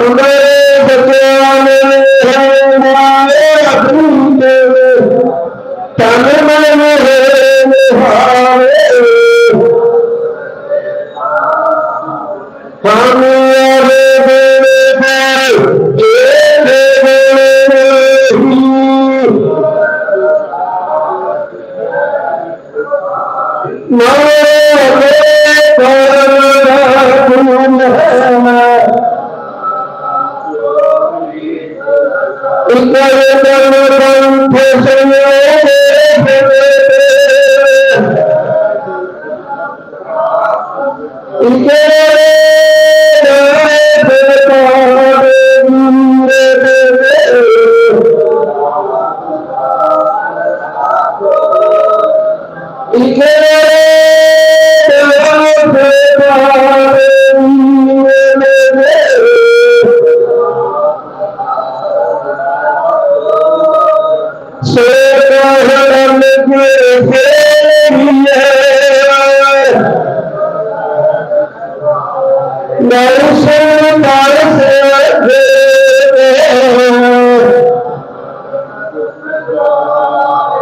ਉਮਰੇ ਬਚਿਆ ਨੇ y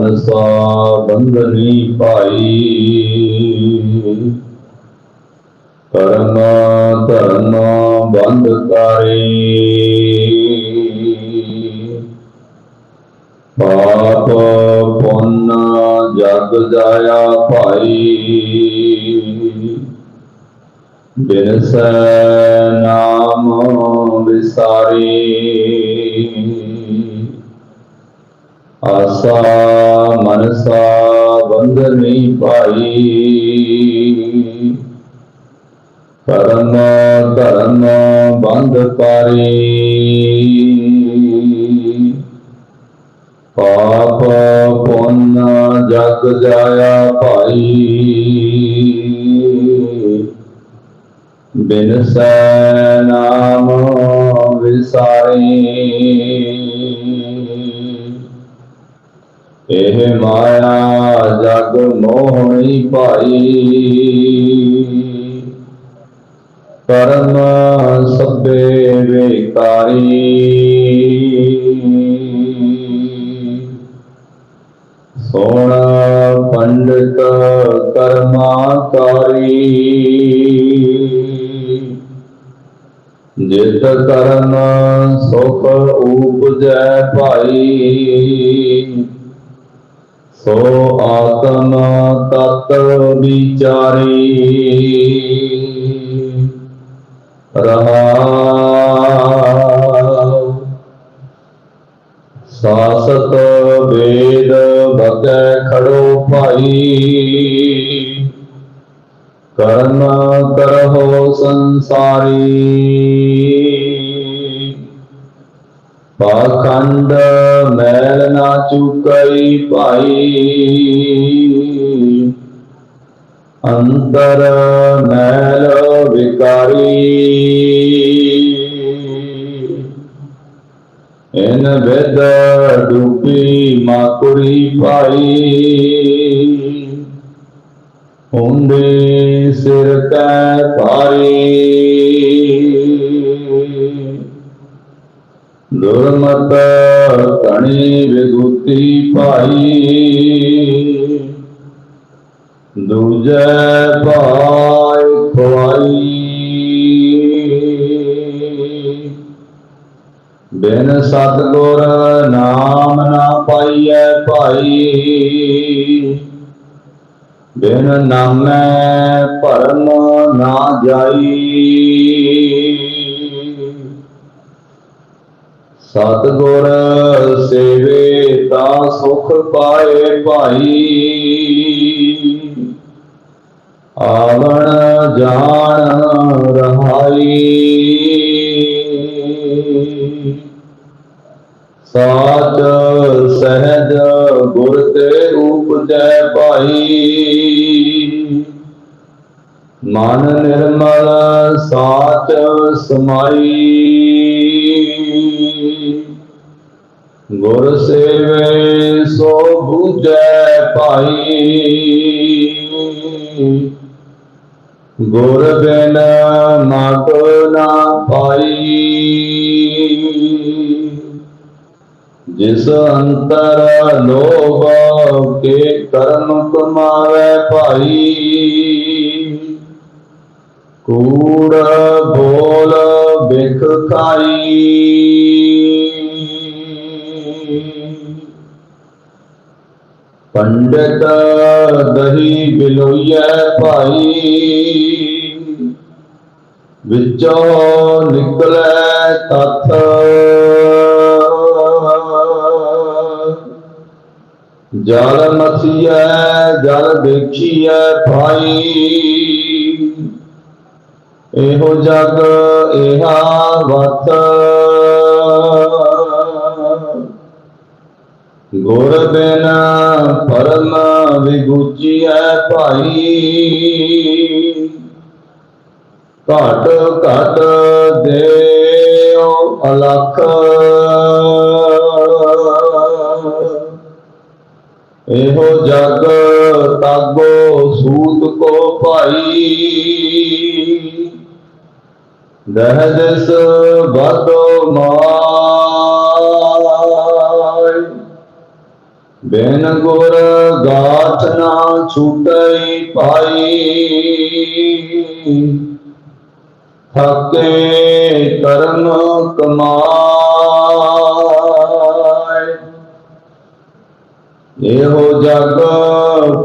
ਮਨਸਾ ਬੰਧਨੀ ਪਾਈ ਕਰਮ ਧਰਨਾ ਬੰਦ ਕਰੀ। ਪਾਪ ਪੁੰਨ ਜਗ ਜਾਇਆ ਭਾਈ। ਬਿਨਸੈ ਨਾਮ ਵਿਸਾਰੀ। ਆਸਾ ਮਨਸਾ ਬੰਧਨੀ ਪਾਈ ਕਰਮ ਧਰਮ ਬੰਧ ਕਰੀ ਪਾਪ ਪੁੰਨ ਜਗ ਜਾਇਆ ਭਾਈ। ਬਿਨਸੈ ਨਾਮ ਵਿਸਾਰੀ। ਇਹ ਮਾਇਆ ਜਗ ਮੋਹਣੀ ਭਾਈ। ਕਰਮ ਸਭੇ ਵੇਕਾਰੀ। ਸੋਣਾ ਪੰਡਤ ਕਰਮਾਕਾਰੀ। ਜਿਤ ਕਰਮ ਸੁਖ ਉਪਜੈ ਭਾਈ। ਸੋ ਆਤਮ ਤਤ ਵਿਚਾਰੀ। ਰਹਾ ਸਾਸਤ ਵੇਦ ਬਗੈ ਖੜੋ ਭਾਈ। ਕਰਮ ਕਰਹੁ ਸੰਸਾਰੀ। ਪਾਖੰਡ ਮੈਲ ਨਾ ਚੁਕਈ ਭਾਈ ਅੰਤਰ ਮੈਲ ਵਿਕਾਰੀ। ਇਨ ਵਿਦ ਡੂਬੀ ਮਾਕੁੜੀ ਭਾਈ ਹੁੰਦੇ ਸਿਰ ਕੈ ਭਾਰੀ ਦੁਰਮਤ ਕਣੀ ਵਿਗੁਤੀ ਭਾਈ। ਦੂਜੈ ਭਾਈ ਖਵਾਈ ਬਿਨ ਸਤਗੁਰ ਨਾਮ ਨਾ ਪਾਈਐ ਭਾਈ। ਬਿਨ ਨਾਮੈ ਭਰਮ ਨਾ ਜਾਈ। ਸਤਗੁਰ ਸੇਵੇ ਤਾਂ ਸੁਖ ਪਾਏ ਭਾਈ। ਆਵਣ ਜਾਣ ਰਹਾਈ। ਸਾਚ ਸਹਿਜ ਗੁਰ ਤੇ ਉਪਜੈ ਭਾਈ। ਮਨ ਨਿਰਮਲ ਸਾਚ ਸਮਾਈ। ਗੁਰ ਸੇਵੇ ਸੋ ਬੂਝੈ ਭਾਈ। ਗੁਰ ਬਿਨ ਮਤ ਨਾ ਪਾਈ ਜਿਸ ਅੰਤਰ ਲੋਭ ਕੇ ਕਰਮ ਕਮਾਵੇ ਭਾਈ। ਕੂੜ ਬੋਲ ਬਿਖ ਖਾਈ। ਪੰਡਤ ਦਹੀ ਬਿਲੋਈਐ ਭਾਈ। ਵਿੱਚੋਂ ਨਿਕਲੈ ਤਥ। ਜਲ ਮਥੀਐ ਜਲ ਦੇਖੀਐ ਭਾਈ। ਇਹੋ ਜਗ, ਇਹਾ ਵਤ। ਗੁਰ ਬਿਨ ਪਰਮ ਵਿਗੁਚੀਐ ਭਾਈ। ਘਟ ਘਟ ਦੇਉ ਅਲਖ। ਇਹੋ ਜਗ ਤਾਗੋ ਸੂਤ ਕੋ ਭਾਈ। ਦਹਦਸ ਬਦੋ ਮਾਈ। ਬਿਨ ਗੁਰ ਗਾਠ ਨਾ ਛੁਟਈ ਪਾਈ। ਥਕੇ ਕਰਮ ਕਮਾਏ। ਇਹੋ ਜਗ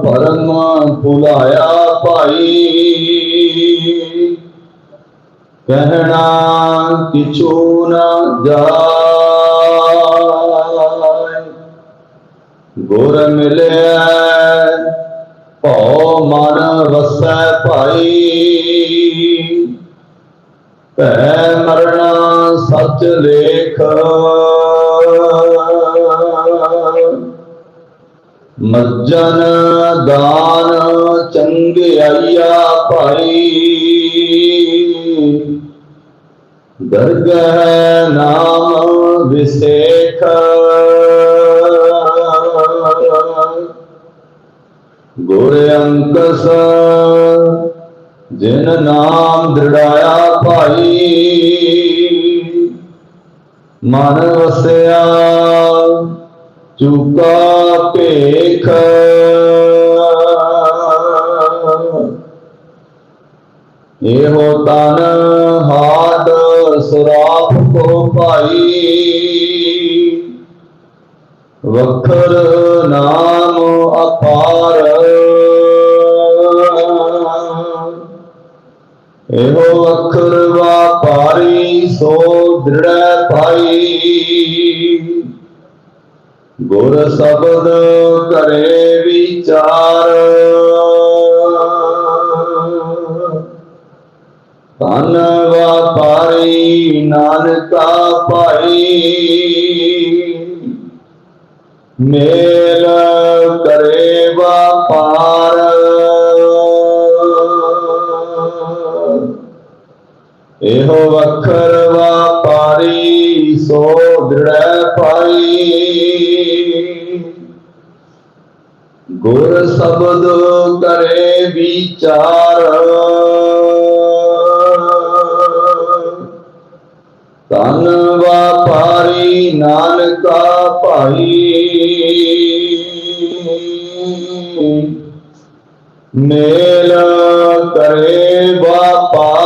ਪਰਮ ਭੁਲਾਇਆ ਭਾਈ। ਕਹਿਣਾ ਕਿਛੂ ਨਾ ਜਾਏ। ਗੁਰ ਮਿਲਿਆ ਭਉ ਮਨ ਵਸੈ ਭਾਈ। ਭੈ ਮਰਣਾ ਸੱਚ ਲੇਖ ਮੱਜਨ ਦਾਨ ਚੰਗਿਆਈਆ ਭਾਈ। ਦਰਗਹ ਨਾਮ ਵਿਸੇਖ। ਗੁਰ ਅੰਕਸ ਜਿਨ ਨਾਮ ਦ੍ਰਿੜਾਇਆ ਭਾਈ, ਮਨ ਵਸਿਆ, ਚੁਕਾ ਭੇਖ। ਇਹੋ ਤਨ ਹਾਦ ਸਰਾਪ ਕੋ ਭਾਈ। ਵਖਰ ਨਾਮ ਅਪਾਰ। ਇਹੋ ਵਖਰ ਵਾਪਾਰੀ ਸੋ ਦ੍ਰਿੜੈ ਭਾਈ। ਗੁਰ ਸ਼ਬਦ ਕਰੇ ਵਿਚਾਰ। ਧਨ ਵਾਪਾਰੀ ਨਾਨਕਾ ਭਾਈ। ਮੇਲ ਕਰੇ ਵਾਪਾਰ। ਇਹੋ ਵਖਰ ਵਾਪਾਰੀ ਸੋ ਦ੍ਰਿੜੈ ਪਾਈ। ਗੁਰ ਸ਼ਬਦ ਕਰੇ ਵਿਚਾਰ। ਨਾਨਕਾ ਭਾਈ। ਮੇਲ ਕਰੇ ਬਾਪਾ